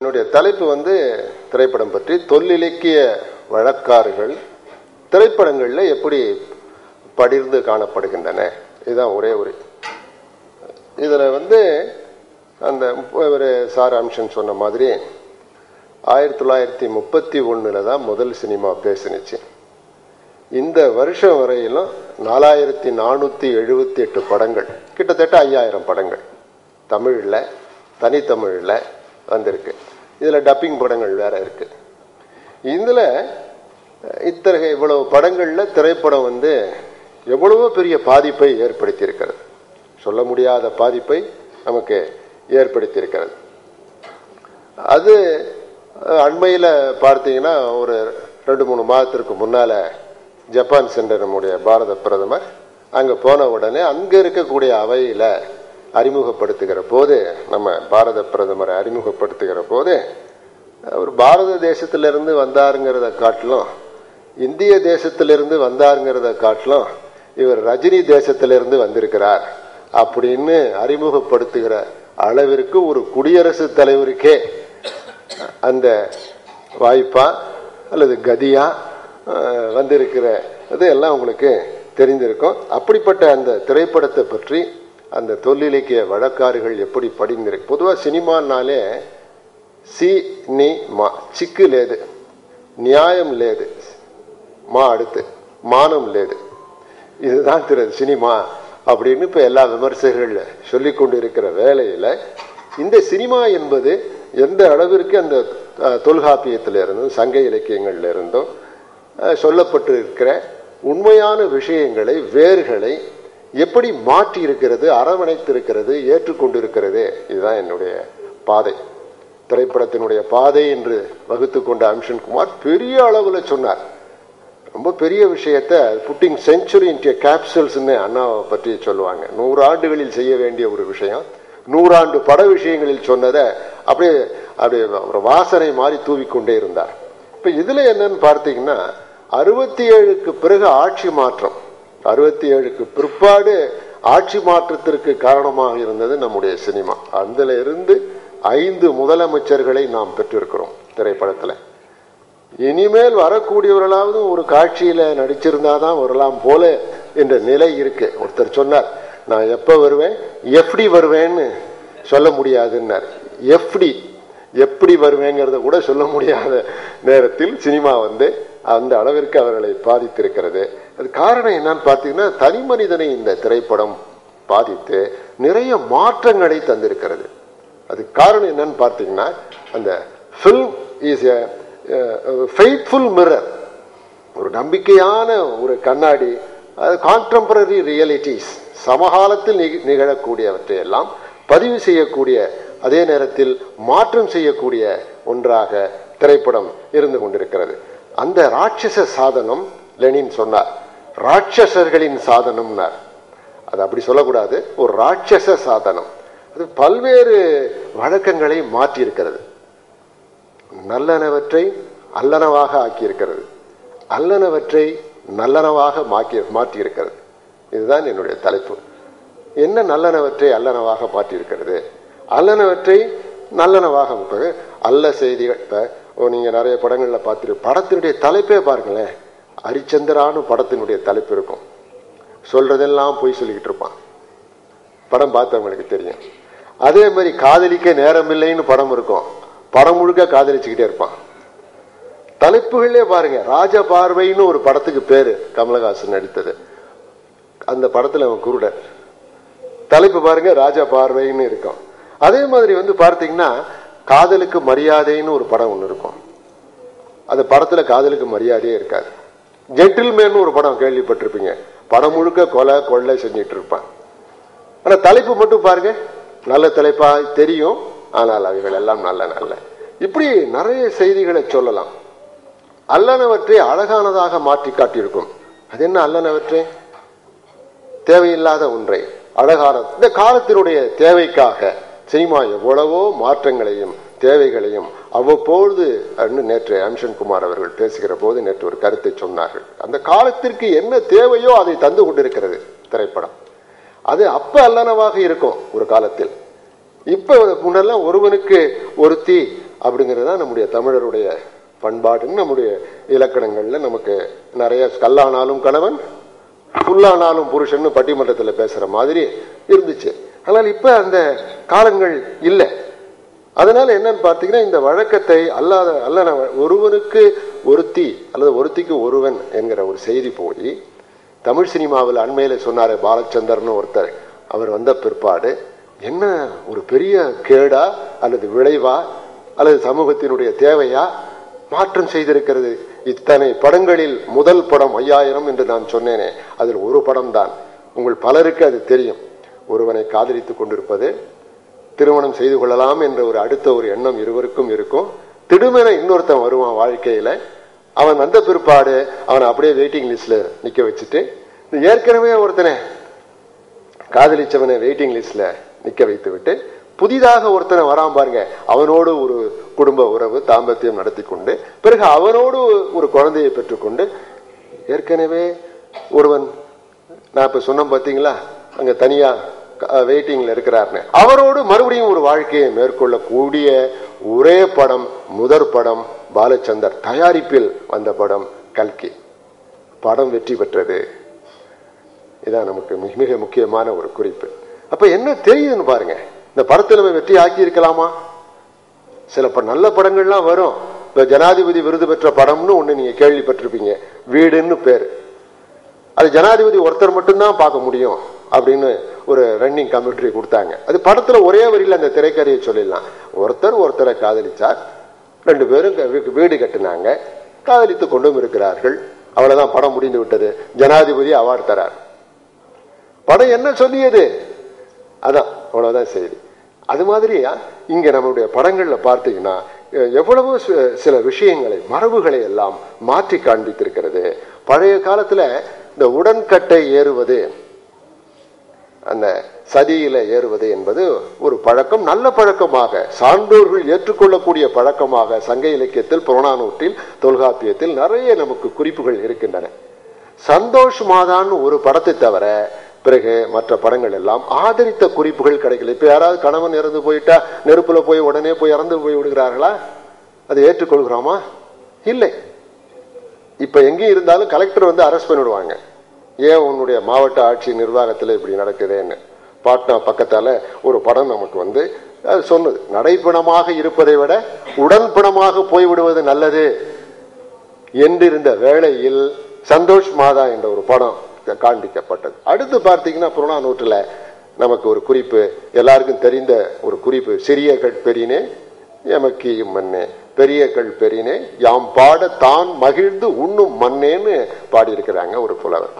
என்னுடைய தலைப்பு வந்து திரைப்படம் பற்றி தொல்லிலக்கிய வழக்காறுகள் திரைப்படங்களில் எப்படி படிர்ந்து காணப்படுகின்றன. இதுதான் ஒரே ஒரு இதில் வந்து அந்த ஒரு சார் அம்சன் சொன்ன மாதிரி ஆயிரத்தி தொள்ளாயிரத்தி முப்பத்தி ஒன்றில் தான் முதல் சினிமா பேசினுச்சு. இந்த வருஷம் வரையிலும் நாலாயிரத்தி நானூற்றி எழுபத்தி எட்டு படங்கள் கிட்டத்தட்ட ஐயாயிரம் படங்கள் தமிழில் தனித்தமிழில் வந்திருக்கு. இதில் டப்பிங் படங்கள் வேற இருக்கு. இதில் இத்தகைய இவ்வளவு படங்களில் திரைப்படம் வந்து எவ்வளவோ பெரிய பாதிப்பை ஏற்படுத்தி இருக்கிறது சொல்ல முடியாத பாதிப்பை நமக்கு ஏற்படுத்தி இருக்கிறது அது அண்மையில் பார்த்தீங்கன்னா ஒரு ரெண்டு மூணு மாதத்திற்கு முன்னால் ஜப்பான் சென்ற நம்முடைய பாரத பிரதமர் அங்கே போன உடனே அங்கே இருக்கக்கூடிய அவையில் அறிமுகப்படுத்துகிற போது நம்ம பாரத பிரதமரை அறிமுகப்படுத்துகிற போது அவர் பாரத தேசத்திலிருந்து வந்தாருங்கிறத காட்டிலும் இந்திய தேசத்திலிருந்து வந்தாருங்கிறத காட்டிலும் இவர் ரஜினி தேசத்திலிருந்து வந்திருக்கிறார் அப்படின்னு அறிமுகப்படுத்துகிற அளவிற்கு ஒரு குடியரசுத் தலைவருக்கே அந்த வாய்ப்பா அல்லது கதியா வந்திருக்கிற இது எல்லாம் உங்களுக்கு தெரிந்திருக்கும். அப்படிப்பட்ட அந்த திரைப்படத்தை பற்றி அந்த தொல்லிலக்கிய வழக்காறுகள் எப்படி படிந்திரு பொதுவாக சினிமானாலே சி நி மா சிக்கு லேது நியாயம் லேது மா அடுத்து மானம் லேது. இதுதான் திரு சினிமா அப்படின்னு இப்போ எல்லா விமர்சகர்கள் சொல்லி கொண்டு இருக்கிற வேலையில் இந்த சினிமா என்பது எந்த அளவிற்கு அந்த தொல்காப்பியத்தில் இருந்தும் சங்க இலக்கியங்கள்லேருந்தும் சொல்லப்பட்டு இருக்கிற உண்மையான விஷயங்களை வேர்களை எப்படி மாற்றி இருக்கிறது அரவணைத்திருக்கிறது ஏற்றுக்கொண்டிருக்கிறது இதுதான் என்னுடைய பாதை. திரைப்படத்தினுடைய பாதை என்று வகுத்து கொண்ட அம்சன் குமார் பெரிய அளவில் சொன்னார். ரொம்ப பெரிய விஷயத்த புட்டிங் செஞ்சுரி இன்டிய கேப்சல்ஸ்ன்னு அண்ணாவை பற்றி சொல்லுவாங்க. நூறு ஆண்டுகளில் செய்ய வேண்டிய ஒரு விஷயம். நூறாண்டு பட விஷயங்களில் சொன்னதை அப்படியே அப்படியே ஒரு வாசனை மாதிரி தூவிக்கொண்டே இருந்தார். இப்போ இதில் என்னன்னு பார்த்தீங்கன்னா அறுபத்தி ஏழுக்கு பிறகு ஆட்சி மாற்றம். அறுபத்தி ஏழுக்கு பிற்பாடு ஆட்சி மாற்றத்திற்கு காரணமாக இருந்தது நம்முடைய சினிமா. அதுல இருந்து ஐந்து முதலமைச்சர்களை நாம் பெற்றிருக்கிறோம் திரைப்படத்துல. இனிமேல் வரக்கூடியவர்களாவது ஒரு காட்சியில நடிச்சிருந்தாதான் வரலாம் போல என்ற நிலை இருக்கு. ஒருத்தர் சொன்னார் நான் எப்ப வருவேன்? எப்படி வருவேன்னு சொல்ல முடியாதுன்னார். எப்படி? எப்படி வருவேங்கிறத கூட சொல்ல முடியாத நேரத்தில் சினிமா வந்து அந்த அளவிற்கு அவர்களை பாதித்திருக்கிறது. அது காரணம் என்னன்னு பார்த்தீங்கன்னா தனி மனிதனை இந்த திரைப்படம் பாதித்து நிறைய மாற்றங்களை தந்திருக்கிறது. அது காரணம் என்னன்னு பார்த்தீங்கன்னா அந்த film is a faithful mirror ஒரு நம்பிக்கையான ஒரு கண்ணாடி அது கான்டெம்பரரி ரியாலிட்டிஸ் சமகாலத்தில் நிகழக்கூடியவற்றை எல்லாம் பதிவு செய்யக்கூடிய அதே நேரத்தில் மாற்றம் செய்யக்கூடிய ஒன்றாக திரைப்படம் இருந்து கொண்டிருக்கிறது. அந்த ராட்சச சாதனம் லெனின் சொன்னார். ராட்சசர்களின் சாதனம்னார். அது அப்படி சொல்லக்கூடாது. ஒரு ராட்சச சாதனம். அது பல்வேறு வழக்கங்களை மாற்றி இருக்கிறது நல்லனவற்றை அல்லனவாக ஆக்கியிருக்கிறது. அல்லனவற்றை நல்லனவாக மாற்றி மாற்றியிருக்கிறது. இதுதான் என்னுடைய தலைப்பு. என்ன நல்லனவற்றை அல்லனவாக மாற்றியிருக்கிறது? அல்லனவற்றை நல்லனவாக அல்ல செய்திகள் இப்போ நீங்க நிறைய படங்கள்ல பார்த்துரு படத்தினுடைய தலைப்பே பாருங்களேன். ஹரிச்சந்திரான்னு படத்தினுடைய தலைப்பு இருக்கும். சொல்றதெல்லாம் போய் சொல்லிக்கிட்டு இருப்பான். படம் பார்த்தவங்களுக்கு தெரியும். அதே மாதிரி காதலிக்க நேரம் இல்லைன்னு படம் இருக்கும். படம் முழுக்க காதலிச்சுக்கிட்டே இருப்பான். தலைப்புகளே பாருங்க ராஜ பார்வைன்னு ஒரு படத்துக்கு பேரு கமலஹாசன் நடித்தது. அந்த படத்துல அவன் குருடன். தலைப்பு பாருங்க ராஜா பார்வைன்னு இருக்கும். அதே மாதிரி வந்து பார்த்தீங்கன்னா காதலுக்கு மரியாதைன்னு ஒரு படம் ஒன்று இருக்கும். அந்த படத்தில் காதலுக்கு மரியாதையே இருக்காது. ஜென்டில்மேன் ஒரு படம் கேள்விப்பட்டிருப்பீங்க. படம் முழுக்க கொலை கொள்ளை செஞ்சிட்டு இருப்பான். ஆனால் தலைப்பு மட்டும் பாருங்க. நல்ல தலைப்பா தெரியும். ஆனால் அவைகள் எல்லாம் நல்ல நல்ல. இப்படி நிறைய செய்திகளை சொல்லலாம். அல்லனவற்றை அழகானதாக மாற்றி காட்டியிருக்கும். அது என்ன அல்லனவற்றை? தேவையில்லாத ஒன்றை. அழகான இந்த காலத்தினுடைய தேவைக்காக. சினிமா எவ்வளவோ மாற்றங்களையும் தேவைகளையும் அவ்வப்பொழுது நேற்று அம்சன்குமார் அவர்கள் பேசுகிற போது நேற்று ஒரு கருத்தை சொன்னார்கள். அந்த காலத்திற்கு என்ன தேவையோ அதை தந்து கொண்டிருக்கிறது திரைப்படம். அது அப்ப அல்லனவாக இருக்கும் ஒரு காலத்தில். இப்ப முன்னெல்லாம் ஒருவனுக்கு ஒருத்தி அப்படிங்கிறது தான் நம்முடைய தமிழருடைய பண்பாடுன்னு நம்முடைய இலக்கணங்கள்ல நமக்கு நிறைய கல்லானாலும் கணவன் புல்லானாலும் புருஷன் பட்டிமன்றத்தில் பேசுற மாதிரி இருந்துச்சு. ஆனால் இப்ப அந்த காலங்கள் இல்லை. அதனால என்னன்னு பார்த்தீங்கன்னா இந்த வழக்கத்தை அல்லாத அல்ல ஒருவனுக்கு ஒருத்தி அல்லது ஒருத்திக்கு ஒருவன் என்கிற ஒரு செய்தி போய் தமிழ் சினிமாவில் அண்மையில் சொன்னார் பாலச்சந்தர்னு ஒருத்தர். அவர் வந்த பிற்பாடு என்ன ஒரு பெரிய கேடா அல்லது விளைவா அல்லது சமூகத்தினுடைய தேவையா மாற்றம் செய்திருக்கிறது. இத்தனை படங்களில் முதல் படம் ஐயாயிரம் என்று நான் சொன்னேனே அதில் ஒரு படம் தான் உங்கள் பலருக்கு அது தெரியும். ஒருவனை காதலித்துக் கொண்டிருப்பது திருமணம் செய்து கொள்ளலாம் என்ற ஒரு அடுத்த ஒரு எண்ணம் இருவருக்கும் இருக்கும். திடுமென இன்னொருத்தன் வருவான் வாழ்க்கையில. அவன் வந்த பிற்பாடு அவனை அப்படியே வெயிட்டிங் லிஸ்ட்ல நிக்க வச்சுட்டு ஏற்கனவே ஒருத்தனை காதலிச்சவனை வெயிட்டிங் லிஸ்ட்ல நிக்க வைத்து விட்டு புதிதாக ஒருத்தனை வரான் பாருங்க அவனோடு ஒரு குடும்ப உறவு தாம்பத்தியம் நடத்தி கொண்டு பிறகு அவனோடு ஒரு குழந்தையை பெற்றுக்கொண்டு ஏற்கனவே ஒருவன் நான் இப்ப சொன்ன பாத்தீங்களா அங்க தனியா வெயிட்டிங்ல இருக்கிறார்னு அவரோடு மறுபடியும் ஒரு வாழ்க்கையை மேற்கொள்ளக்கூடிய ஒரே படம் முதற் படம் பாலச்சந்தர் தயாரிப்பில் வந்த படம் கல்கி. படம் வெற்றி பெற்றது. இதான் நமக்கு மிக மிக முக்கியமான ஒரு குறிப்பு. அப்ப என்ன தெரியுதுன்னு பாருங்க. இந்த படத்தை நம்ம வெற்றி ஆக்கி இருக்கலாமா சில நல்ல படங்கள்லாம் வரும். இப்ப ஜனாதிபதி விருது பெற்ற படம்னு ஒண்ணு நீங்க கேள்விப்பட்டிருப்பீங்க. வீடுன்னு பேரு. அது ஜனாதிபதி ஒருத்தர் மட்டும்தான் பார்க்க முடியும். அப்படின்னு ஒரு ரன்னிங் கம்யூட்டரி கொடுத்தாங்க. அது படத்துல ஒரே வரியில் அந்த திரைக்கதையை சொல்லிடலாம். ஒருத்தர் ஒருத்தரை காதலிச்சார். ரெண்டு பேரும் வீடு கட்டினாங்க. காதலித்து கொண்டும் இருக்கிறார்கள். அவ்வளவுதான் படம் முடிந்து விட்டது. ஜனாதிபதி அவார்டு தரார். படம் என்ன சொல்லியது? அதான் அவ்வளவுதான் செய்தி. அது மாதிரியா? இங்க நம்மளுடைய படங்கள்ல பார்த்தீங்கன்னா எவ்வளவு சில விஷயங்களை மரபுகளை எல்லாம் மாற்றி காண்பித்திருக்கிறது. பழைய காலத்துல இந்த உடன்கட்டை ஏறுவது அந்த சதியில ஏறுவது என்பது ஒரு பழக்கம் நல்ல பழக்கமாக சான்றோர்கள் ஏற்றுக்கொள்ளக்கூடிய பழக்கமாக சங்க இலக்கியத்தில் புறநானூற்றில் தொல்காப்பியத்தில் நிறைய நமக்கு குறிப்புகள் இருக்கின்றன. சந்தோஷ் மாதான்னு ஒரு படத்தை தவிர பிறகு மற்ற படங்கள் எல்லாம் ஆதரித்த குறிப்புகள் கிடைக்கல. இப்ப யாராவது கணவன் இறந்து போயிட்டா நெருப்புல போய் உடனே போய் இறந்து போய் விடுகிறார்களா? அதை ஏற்றுக்கொள்கிறோமா? இல்லை. இப்ப எங்கே இருந்தாலும் கலெக்டர் வந்து அரெஸ்ட் பண்ணிவிடுவாங்க ஏன் உன்னுடைய மாவட்ட ஆட்சி நிர்வாகத்தில் இப்படி நடக்குதுன்னு? பாட்னா பக்கத்தால் ஒரு படம் நமக்கு வந்து சொன்னது. நடைப்பணமாக இருப்பதை விட உடன்பிணமாக போய்விடுவது நல்லது என்றிருந்த வேளையில் சந்தோஷ் மாதா என்ற ஒரு படம் காண்பிக்கப்பட்டது. அடுத்து பார்த்தீங்கன்னா புறநானூற்றுல நமக்கு ஒரு குறிப்பு எல்லாருக்கும் தெரிந்த ஒரு குறிப்பு. சிறிய கட்பெரினே எமக்கியும் மண்ணே பெரிய கள் பெரியனே யாம் பாட தான் மகிழ்ந்து உண்ணும் மண்ணேன்னு பாடியிருக்கிறாங்க ஒரு புலவர்.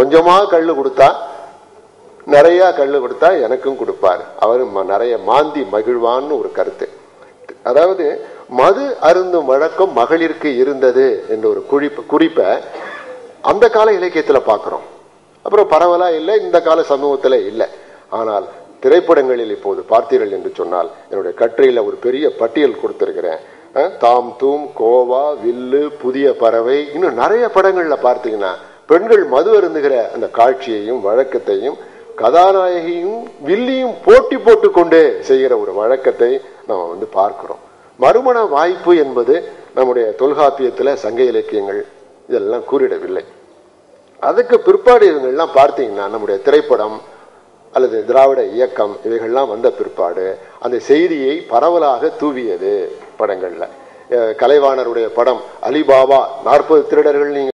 கொஞ்சமா கல் கொடுத்தா நிறைய கல் கொடுத்தா எனக்கும் கொடுப்பார். அவர் நிறைய மாந்தி மகிழ்வான்னு ஒரு கருத்து. அதாவது மது அருந்தும் வழக்கம் மகளிருக்கு இருந்தது என்ற ஒரு குறிப்பு குறிப்பை அந்த கால இலக்கியத்தில் பார்க்குறோம். அப்புறம் பரவலா இல்லை இந்த கால சமூகத்தில் இல்லை. ஆனால் திரைப்படங்களில் இப்போது பார்த்தீர்கள் என்று சொன்னால் என்னுடைய கட்டுரையில் ஒரு பெரிய பட்டியல் கொடுத்திருக்கிறேன். தாம் தூம் கோவா வில்லு புதிய பறவை இன்னும் நிறைய படங்களில் பார்த்தீங்கன்னா பெண்கள் மது அருந்துகிற அந்த காட்சியையும் வழக்கத்தையும் கதாநாயகியும் வில்லியும் போட்டி போட்டு கொண்டே செய்கிற ஒரு வழக்கத்தை நம்ம வந்து பார்க்கிறோம். மறுமண வாய்ப்பு என்பது நம்முடைய தொல்காப்பியத்தில் சங்க இலக்கியங்கள் இதெல்லாம் கூறிடவில்லை. அதுக்கு பிற்பாடு இவங்கள்லாம் பார்த்தீங்கன்னா நம்முடைய திரைப்படம் அல்லது திராவிட இயக்கம் இவைகள்லாம் வந்த பிற்பாடு அந்த செய்தியை பரவலாக தூவியது படங்கள்ல. கலைவாணருடைய படம் அலிபாபா நாற்பது திருடர்கள் நீங்கள்